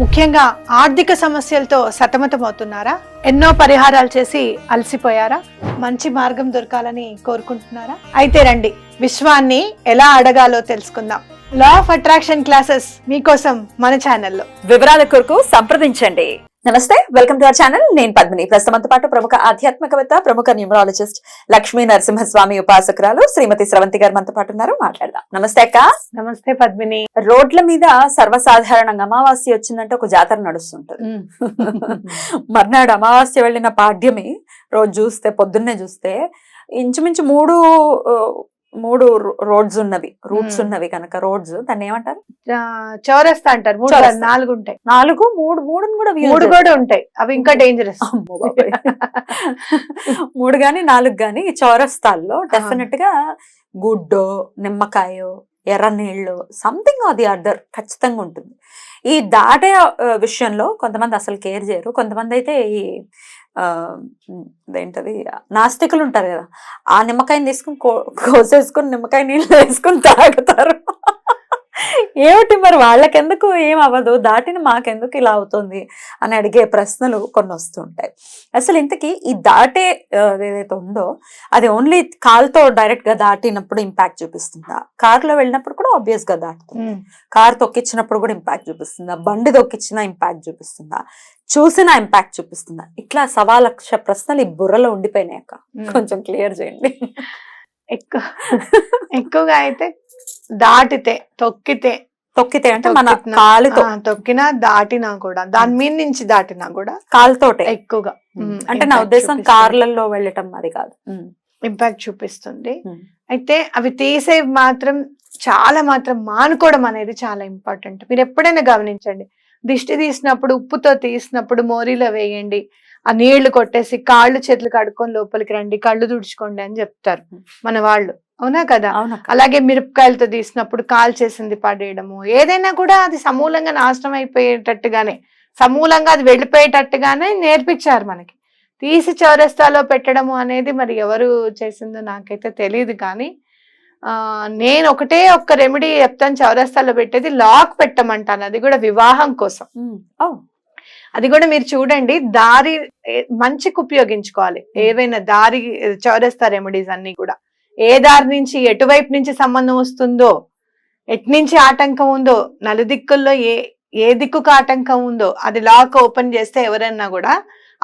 ముఖ్యంగా ఆర్థిక సమస్యలతో సతమతమవుతున్నారా? ఎన్నో పరిహారాలు చేసి అలసిపోయారా? మంచి మార్గం దొరకాలని కోరుకుంటున్నారా? అయితే రండి విశ్వాన్ని ఎలా అడగాలో తెలుసుకుందాం. లా ఆఫ్ అట్రాక్షన్ క్లాసెస్ మీకోసం మన ఛానల్లో వివరాల కొరకు సంప్రదించండి. నమస్తే వెల్కమ్ టు అవర్ ఛానల్. నేను పద్మిని. ప్రస్తుతంతో పాటు ప్రముఖ ఆధ్యాత్మికవేత్త ప్రముఖ న్యూమరాలజిస్ట్ లక్ష్మీ నరసింహస్వామి ఉపాసకురాలు శ్రీమతి స్రవంతి గారు మనతో పాటు ఉన్నారు. మాట్లాడదాం. నమస్తే అక్క. నమస్తే పద్మిని. రోడ్ల మీద సర్వసాధారణంగా అమావాస్య వచ్చిందంటే ఒక జాతర నడుస్తుంటది. మర్నాడు అమావాస్య వెళ్ళిన పాడ్యమి రోజు చూస్తే పొద్దున్నే చూస్తే ఇంచుమించు మూడు మూడు రోడ్స్ ఉన్నవి. రూట్స్. ఉన్నవి కనుక రోడ్స్. దాన్ని ఏమంటారు? చౌరస్తా అంటారు. మూడు నాలుగు ఉంటాయి నాలుగు? మూడు మూడు కూడా మూడు. కూడా ఉంటాయి. అవి ఇంకా డేంజరస్. మూడు గాని నాలుగు గాని చౌరస్తాల్లో డెఫినెట్గా గుడ్డో నిమ్మకాయో ఎర్ర నీళ్ళు సంథింగ్ అది అదర్ ఖచ్చితంగా ఉంటుంది. ఈ దాటే విషయంలో కొంతమంది అసలు కేర్ చేయరు. కొంతమంది అయితే ఈ ఆ, ఏంటది నాస్తికులు ఉంటారు కదా ఆ నిమ్మకాయని తీసుకుని కో- కోసేసుకుని నిమ్మకాయ నీళ్ళు వేసుకుని తాగుతారు. ఏమిటి మరి వాళ్ళకెందుకు ఏం అవ్వదు దాటిన మాకెందుకు ఇలా అవుతుంది? అని అడిగే ప్రశ్నలు కొన్ని వస్తుంటాయి. అసలు ఇంతకీ ఈ దాటే ఏదైతే ఉందో అది ఓన్లీ కాల్తో డైరెక్ట్గా దాటినప్పుడు ఇంపాక్ట్ చూపిస్తుందా? కారులో వెళ్ళినప్పుడు కూడా ఆబ్వియస్గా దాటుతుంది కార్ తొక్కించినప్పుడు కూడా ఇంపాక్ట్ చూపిస్తుందా? బండి తొక్కించిన ఇంపాక్ట్ చూపిస్తుందా? చూసిన ఇంపాక్ట్ చూపిస్తుందా? ఇట్లా సవా లక్ష ప్రశ్నలు ఈ బుర్రలో ఉండిపోయినాయి అక్క. కొంచెం క్లియర్ చేయండి. ఎక్కువ ఎక్కువగా అయితే దాటితే తొక్కితే తొక్కితే అంటే మన కాలుతో. తొక్కినా దాటినా కూడా. దాని మీద నుంచి దాటినా కూడా కాలుతోటే. ఎక్కువగా. అంటే నా ఉద్దేశం కార్లలో వెళ్ళటం అది కాదు. ఇంపాక్ట్ చూపిస్తుంది. అయితే అవి తీసే మాత్రం చాలా మాత్రం మానుకోవడం అనేది చాలా ఇంపార్టెంట్ మీరు ఎప్పుడైనా గమనించండి. దిష్టి తీసినప్పుడు ఉప్పుతో తీసినప్పుడు మోరీలో వేయండి. ఆ నీళ్ళు కొట్టేసి కాళ్ళు చేతులు కడుక్కొని లోపలికి రండి కళ్ళు తుడుచుకోండి అని చెప్తారు మన వాళ్ళు. అవునా కదా? అలాగే మిరపకాయలతో తీసినప్పుడు కాల్ చేసింది పడేయడము. ఏదైనా కూడా అది సమూలంగా నాశనం అయిపోయేటట్టుగానే సమూలంగా అది వెళ్ళిపోయేటట్టుగానే నేర్పించారు మనకి. తీసి చౌరస్తాలో పెట్టడము అనేది మరి ఎవరు చేసిందో నాకైతే తెలియదు కానీ ఆ నేను ఒకటే ఒక్క రెమెడీ చెప్తాను. చౌరస్తాలో పెట్టేది లాక్ పెట్టమంటాను. అది కూడా వివాహం కోసం. అది కూడా మీరు చూడండి. దారి మంచికి ఉపయోగించుకోవాలి. ఏవైనా దారి చౌరస్తా రెమెడీస్ అన్ని కూడా. ఏ దారి నుంచి ఎటువైపు నుంచి సంబంధం వస్తుందో ఎట్నుంచి ఆటంకం ఉందో నలుదిక్కుల్లో ఏ ఏ దిక్కుకు ఆటంకం ఉందో అది లాక్ ఓపెన్ చేస్తే ఎవరైనా కూడా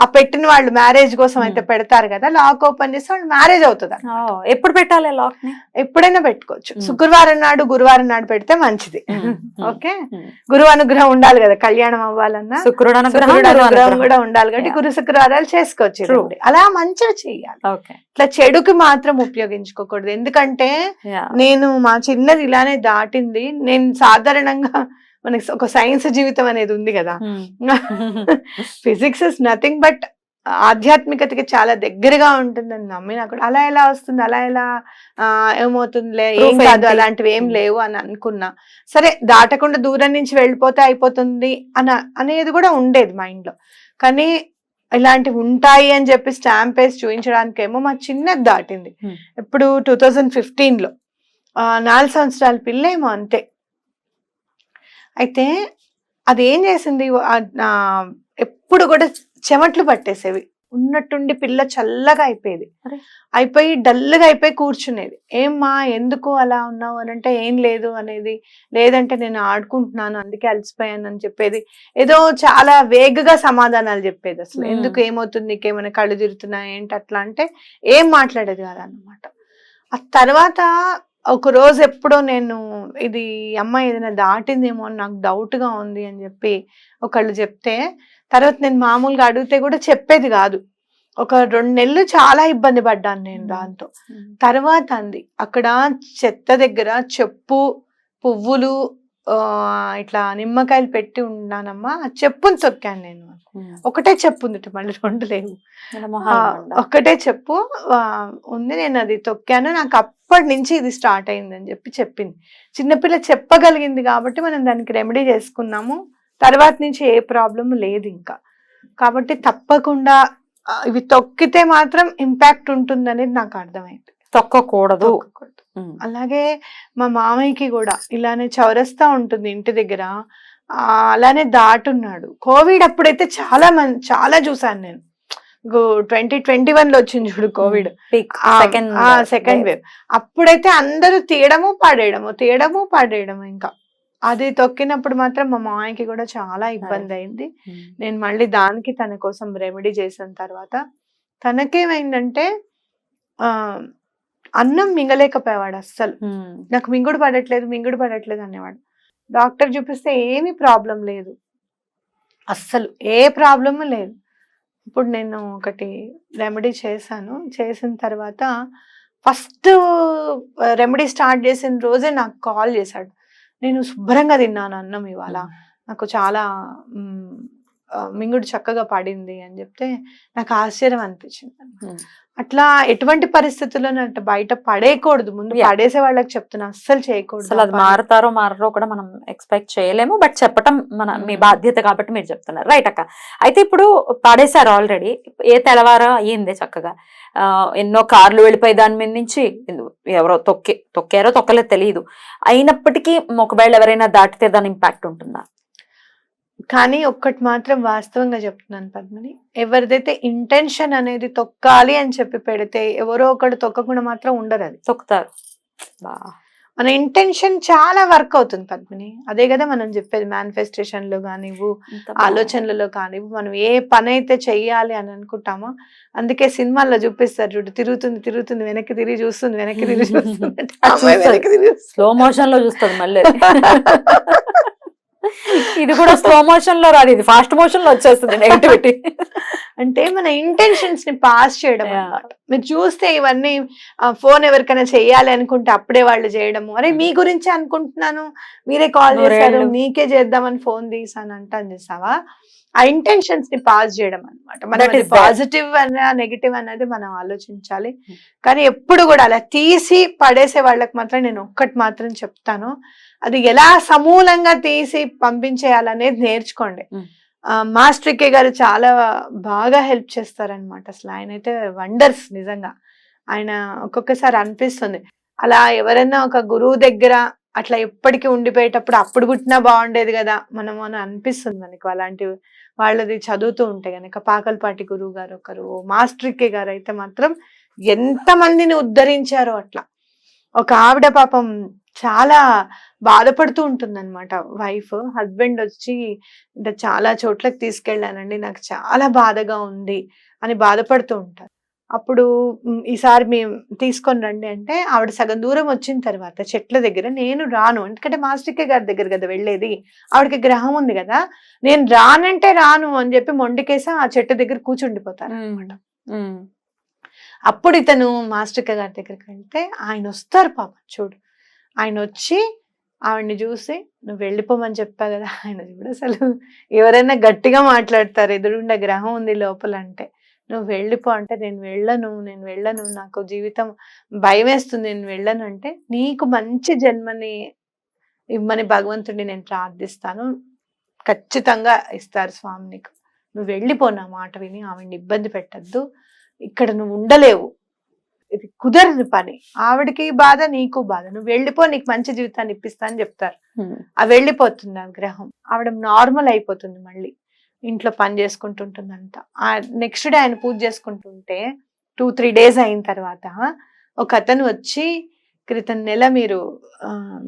ఆ పెట్టిన వాళ్ళు మ్యారేజ్ కోసం అయితే Hmm. పెడతారు కదా లాక్ ఓపెన్ చేస్తే వాళ్ళు మ్యారేజ్ అవుతుంది. ఎప్పుడు పెట్టాలి లాక్ని ఎప్పుడైనా పెట్టుకోవచ్చు Hmm. శుక్రవారం నాడు గురువారం నాడు పెడితే మంచిది Hmm. ఓకే. గురువు అనుగ్రహం ఉండాలి కదా కళ్యాణం అవ్వాలన్నా శుక్రుడు అనుగ్రహం. కూడా ఉండాలి కాబట్టి. గురు శుక్రవారాలు చేసుకోవచ్చు. అలా మంచిగా చేయాలి ఓకే ఇట్లా చెడుకి మాత్రం ఉపయోగించుకోకూడదు ఎందుకంటే. నేను మా చిన్నది ఇలానే దాటింది నేను సాధారణంగా మనకి ఒక సైన్స్ జీవితం అనేది ఉంది కదా. ఫిజిక్స్ ఇస్ నథింగ్ బట్ ఆధ్యాత్మికతకి చాలా దగ్గరగా ఉంటుందని నమ్మినా కూడా అలా ఎలా వస్తుంది అలా ఎలా ఆ, ఏమవుతుందిలే ఏం కాదు? అలాంటివి ఏం. లేవు అని అనుకున్నా సరే దాటకుండా దూరం నుంచి వెళ్ళిపోతే అయిపోతుంది అన అనేది కూడా ఉండేది మైండ్లో కానీ ఇలాంటివి ఉంటాయి అని చెప్పి స్టాంప్ వేసి చూపించడానికేమో మా చిన్నది దాటింది. ఇప్పుడు టూ థౌజండ్ ఫిఫ్టీన్లో ఆ, నాలుగు సంవత్సరాల పిల్లేమో అంతే అయితే అది ఏం చేసింది ఎప్పుడు కూడా చెమట్లు పట్టేసేవి. ఉన్నట్టుండి పిల్ల చల్లగా అయిపోయేది. అయిపోయి డల్గా అయిపోయి కూర్చునేది. ఏమ్మా ఎందుకు అలా ఉన్నావు? అని అంటే ఏం లేదు అనేది. లేదంటే నేను ఆడుకుంటున్నాను అందుకే అలసిపోయాను అని చెప్పేది. ఏదో చాలా వేగగా సమాధానాలు చెప్పేది అసలు. ఎందుకు ఏమవుతుంది? నీకేమైనా కళ్ళు తిరుగుతున్నాయి? ఏంటి? అట్లా అంటే ఏం మాట్లాడేది కాదన్నమాట. ఆ తర్వాత ఒక రోజు ఎప్పుడో నేను ఇది అమ్మాయి ఏదైనా దాటిందేమో అని నాకు డౌట్గా ఉంది అని చెప్పి ఒకళ్ళు చెప్తే తర్వాత నేను మామూలుగా అడిగితే కూడా చెప్పేది కాదు. ఒక రెండు నెలలు చాలా ఇబ్బంది పడ్డాను నేను దాంతో. తర్వాత అంది అక్కడ చెత్త దగ్గర చెప్పు పువ్వులు ఇట్లా నిమ్మకాయలు పెట్టి ఉన్నానమ్మా. చెప్పుని తొక్కాను నేను. ఒకటే చెప్పు ఉంది మళ్ళీ రెండు లేవు. ఒక్కటే చెప్పు. ఉంది నేను అది తొక్కాను. నాకు అప్పటి నుంచి ఇది స్టార్ట్ అయింది అని చెప్పి చెప్పింది. చిన్నపిల్ల చెప్పగలిగింది కాబట్టి మనం దానికి రెమెడీ చేసుకున్నాము. తర్వాత నుంచి ఏ ప్రాబ్లం లేదు ఇంకా. కాబట్టి తప్పకుండా ఇవి తొక్కితే మాత్రం ఇంపాక్ట్ ఉంటుంది అనేది నాకు అర్థమైంది. తొక్కకూడదు. అలాగే మా మామయ్యకి కూడా ఇలానే చౌరస్తా ఉంటుంది ఇంటి దగ్గర. అలానే దాటున్నాడు. కోవిడ్ అప్పుడైతే చాలా మంది చాలా చూసాను నేను. ట్వంటీ ట్వంటీ వన్లో వచ్చింది చూడు కోవిడ్. సెకండ్ సెకండ్ వేవ్ అప్పుడైతే అందరూ తీయడము పడేయడము తీయడము పడేయడము ఇంకా. అది తొక్కినప్పుడు మాత్రం మా మామయ్యకి కూడా చాలా ఇబ్బంది అయింది నేను మళ్ళీ దానికి తన కోసం రెమెడీ చేసిన తర్వాత తనకేమైందంటే ఆ అన్నం మింగలేకపోయేవాడు అస్సలు. నాకు మింగుడు పడట్లేదు మింగుడు పడట్లేదు అనేవాడు. డాక్టర్ చూపిస్తే ఏమీ ప్రాబ్లం లేదు. అస్సలు ఏ ప్రాబ్లము లేదు. ఇప్పుడు నేను ఒకటి రెమెడీ చేశాను. చేసిన తర్వాత ఫస్ట్ రెమెడీ స్టార్ట్ చేసిన రోజే నాకు కాల్ చేశాడు. నేను శుభ్రంగా తిన్నాను అన్నం ఇవాళ. నాకు చాలా మింగుడు చక్కగా పడింది అని చెప్తే నాకు ఆశ్చర్యం అనిపించింది Hmm. అట్లా ఎటువంటి పరిస్థితుల్లో అట్లా బయట పడేయకూడదు. ముందు. పడేసే వాళ్ళకి చెప్తున్నా అస్సలు చేయకూడదు. అసలు అది. మారుతారో మారరో కూడా మనం ఎక్స్పెక్ట్ చేయలేము. బట్ చెప్పటం మన మీ మ్మ్. బాధ్యత కాబట్టి మీరు చెప్తున్నారు. రైట్ అక్క. అయితే ఇప్పుడు పడేశారు ఆల్రెడీ ఏ తెల్లవారో అయ్యింది చక్కగా? ఎన్నో కార్లు వెళ్ళిపోయి దాని మీద నుంచి ఎవరో తొక్కి తొక్కారో తొక్కలేదు తెలియదు అయినప్పటికీ ఒకవేళ ఎవరైనా దాటితే దాని ఇంపాక్ట్ ఉంటుందా? కానీ ఒక్కటి మాత్రం వాస్తవంగా చెప్తున్నాను పద్మని ఎవరిదైతే ఇంటెన్షన్ అనేది తొక్కాలి అని చెప్పి పెడితే ఎవరో ఒకడు తొక్కకుండా మాత్రం ఉండరు అది తొక్కుతారు బా. మన ఇంటెన్షన్ చాలా వర్క్ అవుతుంది పద్మిని అదే కదా మనం చెప్పేది మేనిఫెస్టేషన్లో కానివ్వు. ఆలోచనలలో కానివ్వు మనం ఏ పని అయితే చెయ్యాలి అని అనుకుంటామో అందుకే సినిమాల్లో చూపిస్తారు చూడు తిరుగుతుంది తిరుగుతుంది వెనక్కి తిరిగి చూస్తుంది వెనక్కి తిరిగి చూస్తుంది అంటే ఆ అమ్మాయి చూస్తుంది. వెనక్కి తిరిగి చూస్తుంది. స్లో మోషన్లో చూస్తుంది మళ్ళీ ఇది కూడా స్లో మోషన్లో రాదు ఇది ఫాస్ట్ మోషన్లో వచ్చేస్తుంది నెగటివిటీ అంటే మన ఇంటెన్షన్స్ని పాస్ చేయడం మీరు చూస్తే ఇవన్నీ ఫోన్ ఎవరికైనా చెయ్యాలి అనుకుంటే అప్పుడే వాళ్ళు చేయడము. అరే మీ గురించి అనుకుంటున్నాను. మీరే కాల్ చేశారు. మీకే చేద్దామని ఫోన్ తీసాను అంటాను చేసావా? ఆ ఇంటెన్షన్స్ని పాస్ చేయడం అనమాట. పాజిటివ్ అన్న నెగిటివ్ అనేది మనం ఆలోచించాలి. Hmm. కానీ ఎప్పుడు కూడా అలా తీసి పడేసే వాళ్ళకి మాత్రం నేను ఒక్కటి మాత్రం చెప్తాను. అది ఎలా సమూలంగా తీసి పంపించేయాలనేది నేర్చుకోండి. Hmm. ఆ, మాస్టర్ కే గారు చాలా బాగా హెల్ప్ చేస్తారనమాట అసలు ఆయన అయితే వండర్స్ నిజంగా. ఆయన ఒక్కొక్కసారి అనిపిస్తుంది. అలా ఎవరైనా ఒక గురువు దగ్గర అట్లా ఎప్పటికీ ఉండిపోయేటప్పుడు అప్పుడు పుట్టినా బాగుండేది కదా మనం అని అనిపిస్తుంది మనకు. అలాంటి వాళ్ళది చదువుతూ ఉంటే గనక పాకల్పాటి గురువు గారు ఒకరు మాస్టర్కే గారు అయితే మాత్రం ఎంత మందిని ఉద్ధరించారో అట్లా. ఒక ఆవిడ పాపం చాలా బాధపడుతూ ఉంటుందన్నమాట. వైఫ్ హస్బెండ్ వచ్చి చాలా చోట్లకి తీసుకెళ్ళానండి నాకు చాలా బాధగా ఉంది అని బాధపడుతూ ఉంటారు. అప్పుడు "మ్, ఈసారి మేము తీసుకొని రండి అంటే ఆవిడ సగం దూరం వచ్చిన తర్వాత చెట్ల దగ్గర నేను రాను. ఎందుకంటే మాస్టికే గారి దగ్గర కదా వెళ్ళేది. ఆవిడకి గ్రహం ఉంది కదా. నేను రానంటే రాను అని చెప్పి మొండికేసి ఆ చెట్టు దగ్గర కూర్చుండిపోతారు అనమాట అప్పుడు ఇతను మాస్టర్ గారి దగ్గరికి వెళ్తే ఆయన వస్తారు పాప చూడు. ఆయన వచ్చి ఆవిడ్ని చూసి నువ్వు వెళ్ళిపోమని చెప్పా కదా. ఆయన చూడు అసలు ఎవరైనా గట్టిగా మాట్లాడతారు. ఎదురుండే గ్రహం ఉంది లోపల అంటే. నువ్వు వెళ్ళిపో అంటే నేను వెళ్ళను నేను వెళ్ళను నాకు జీవితం భయం వేస్తుంది నేను వెళ్ళను అంటే నీకు మంచి జన్మని ఇమ్మని భగవంతుడిని నేను ప్రార్థిస్తాను. ఖచ్చితంగా ఇస్తారు స్వామి నీకు. నువ్వు వెళ్ళిపో నా మాట విని ఆవిడ్ని ఇబ్బంది పెట్టద్దు. ఇక్కడ నువ్వు ఉండలేవు. ఇది కుదరని పని. ఆవిడకి బాధ నీకు బాధ. నువ్వు వెళ్ళిపో నీకు మంచి జీవితాన్ని ఇప్పిస్తా అని చెప్తారు. ఆ వెళ్ళిపోతుంది ఆ గ్రహం. ఆవిడ నార్మల్ అయిపోతుంది మళ్ళీ. ఇంట్లో పని చేసుకుంటుంటుందంట. ఆ నెక్స్ట్ డే ఆయన పూజ చేసుకుంటుంటే టూ త్రీ డేస్ అయిన తర్వాత ఒక అతను వచ్చి క్రితం నెల మీరు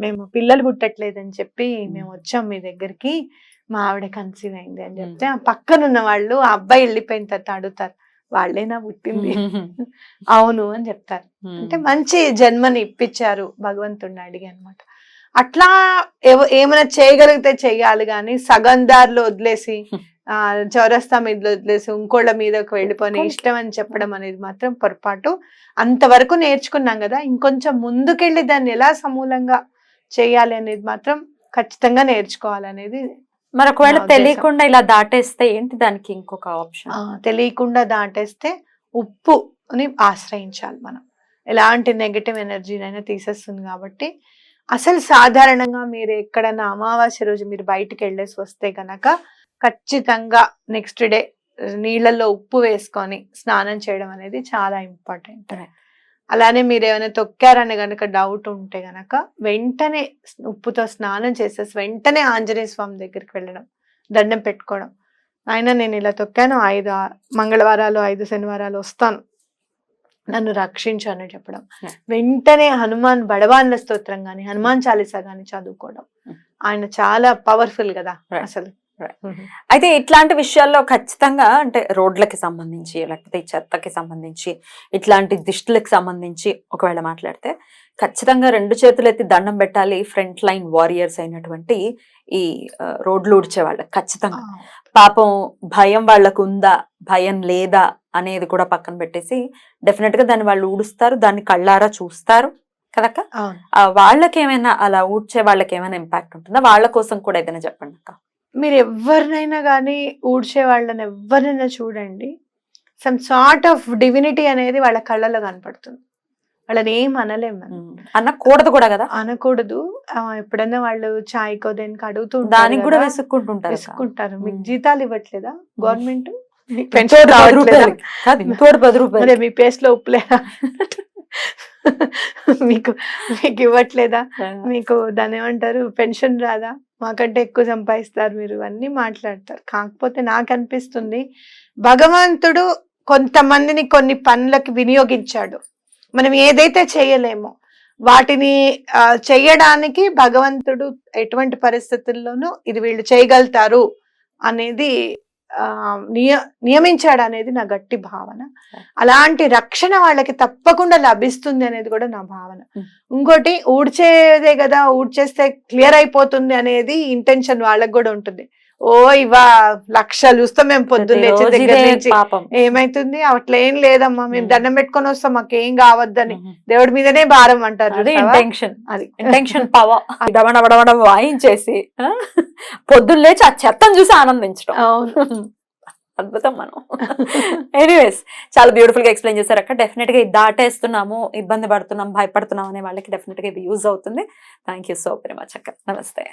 మేము పిల్లలు పుట్టట్లేదని చెప్పి మేము. వచ్చాం మీ దగ్గరికి మా ఆవిడ కన్సీవ్ అయింది అని చెప్తే ఆ పక్కన ఉన్న వాళ్ళు ఆ అబ్బాయి వెళ్ళిపోయిన తర్వాత అడుగుతారు వాళ్ళేనా పుట్టింది అవును అని చెప్తారు. అంటే మంచి జన్మని ఇప్పించారు భగవంతుడిని అడిగి అనమాట అట్లా ఏమైనా చేయగలిగితే చెయ్యాలి కానీ సగం దారిలో వదిలేసి చౌరస్తా మీద వదిలేసి ఇంకోళ్ళ మీదకి వెళ్ళిపోయి ఇంకో- ఇష్టం అని చెప్పడం అనేది మాత్రం పొరపాటు. అంతవరకు నేర్చుకున్నాం కదా ఇంకొంచెం ముందుకెళ్ళి దాన్ని ఎలా సమూలంగా చేయాలి అనేది మాత్రం ఖచ్చితంగా నేర్చుకోవాలనేది మరి ఒకవేళ నా ఉద్దేశం. తెలియకుండా ఇలా దాటేస్తే ఏంటి దానికి ఇంకొక ఆప్షన్ తెలియకుండా దాటేస్తే ఉప్పుని ఆశ్రయించాలి మనం. ఎలాంటి నెగటివ్ ఎనర్జీనైనా తీసేస్తుంది కాబట్టి. అసలు సాధారణంగా మీరు ఎక్కడైనా అమావాస్య రోజు మీరు బయటికి వెళ్ళేసి వస్తే గనక ఖచ్చితంగా నెక్స్ట్ డే నీళ్ళల్లో ఉప్పు వేసుకొని స్నానం చేయడం అనేది చాలా ఇంపార్టెంట్. అలానే మీరు ఏమైనా తొక్కారని గనక డౌట్ ఉంటే గనక వెంటనే ఉప్పుతో స్నానం చేసేసి వెంటనే ఆంజనేయ స్వామి దగ్గరికి వెళ్ళడం దండం పెట్టుకోవడం ఆయన నేను ఇలా తొక్కాను ఐదు మంగళవారాలు ఐదు శనివారాలు వస్తాను నన్ను రక్షించు అని చెప్పడం. వెంటనే హనుమాన్ బడవాన్ల స్తోత్రం గాని హనుమాన్ చాలీసా గాని చదువుకోవడం Mm. ఆయన చాలా పవర్ఫుల్ కదా. అసలు. అయితే ఇట్లాంటి విషయాల్లో ఖచ్చితంగా అంటే రోడ్లకి సంబంధించి లేకపోతే ఈ చెత్తకి సంబంధించి ఇట్లాంటి దిష్టులకు సంబంధించి ఒకవేళ మాట్లాడితే ఖచ్చితంగా రెండు చేతులు ఎత్తి దండం పెట్టాలి ఫ్రంట్ లైన్ వారియర్స్ అయినటువంటి ఈ రోడ్లు ఊడ్చే వాళ్ళకి ఖచ్చితంగా. పాపం భయం వాళ్ళకు ఉందా భయం లేదా అనేది కూడా పక్కన పెట్టేసి డెఫినెట్గా దాన్ని వాళ్ళు ఊడుస్తారు దాన్ని కళ్ళారా చూస్తారు కదక్క? అవును. ఆ, వాళ్ళకి ఏమైనా అలా ఊడ్చే వాళ్ళకి ఏమైనా ఇంపాక్ట్ ఉంటుందా? వాళ్ళ కోసం కూడా ఏదైనా చెప్పండి అక్క మీరు ఎవరినైనా కానీ ఊడ్చే వాళ్ళని ఎవరినైనా చూడండి. సమ్ సార్ట్ ఆఫ్ డివినిటీ అనేది వాళ్ళ కళ్ళలో కనపడుతుంది. వాళ్ళని ఏం అనలేం మనం. అనకూడదు కూడా కదా? అనకూడదు. ఎప్పుడైనా వాళ్ళు చాయ్కో దేనికి అడుగుతూ దానికి కూడా విసుక్కుంటుంటారు. విసుక్కుంటారు. మీకు. జీతాలు ఇవ్వట్లేదా? గవర్నమెంట్ ఇంకోటి పది రూపాయలు మీ పేస్ట్లో ఉప్పులేదా మీకు మీకు ఇవ్వట్లేదా? మీకు దాని ఏమంటారు పెన్షన్ రాదా? మాకంటే ఎక్కువ సంపాదిస్తారు మీరు అన్ని మాట్లాడతారు. కాకపోతే నాకు అనిపిస్తుంది భగవంతుడు కొంతమందిని కొన్ని పనులకి వినియోగించాడు. మనం ఏదైతే చేయలేమో వాటిని చేయడానికి భగవంతుడు ఎటువంటి పరిస్థితుల్లోనూ ఇది వీళ్ళు చేయగలుగుతారు అనేది నియ నియమించాడు అనేది నా గట్టి భావన. అలాంటి రక్షణ వాళ్ళకి తప్పకుండా లభిస్తుంది అనేది కూడా నా భావన. ఇంకోటి ఊడ్చేదే కదా ఊడ్చేస్తే క్లియర్ అయిపోతుంది అనేది ఇంటెన్షన్ వాళ్ళకి కూడా ఉంటుంది. ఓ ఇవా లక్షలు చూస్తాం మేము పొద్దున్న లేచిన దగ్గర నుంచి. ఏమైతుంది? అట్లా ఏం లేదమ్మా మేము. దండం పెట్టుకొని వస్తాం మాకు ఏం కావద్దని. దేవుడి మీదనే భారం అంటారు అదే? ఇంటెన్షన్ అది. ఇంటెన్షన్ పవర్ డబడబడబడ వాయించేసి పొద్దున్న లేచి ఆ చెత్తను చూసి ఆనందించడం. అవును. అద్భుతం మనం. ఎనీవేస్ చాలా బ్యూటిఫుల్గా ఎక్స్ప్లెయిన్ చేశారు అక్క. డెఫినెట్గా ఇది దాటేస్తున్నాము ఇబ్బంది పడుతున్నాం భయపడుతున్నాం అనే వాళ్ళకి డెఫినెట్గా ఇది యూజ్ అవుతుంది. Thank you so very much అక్క. నమస్తే.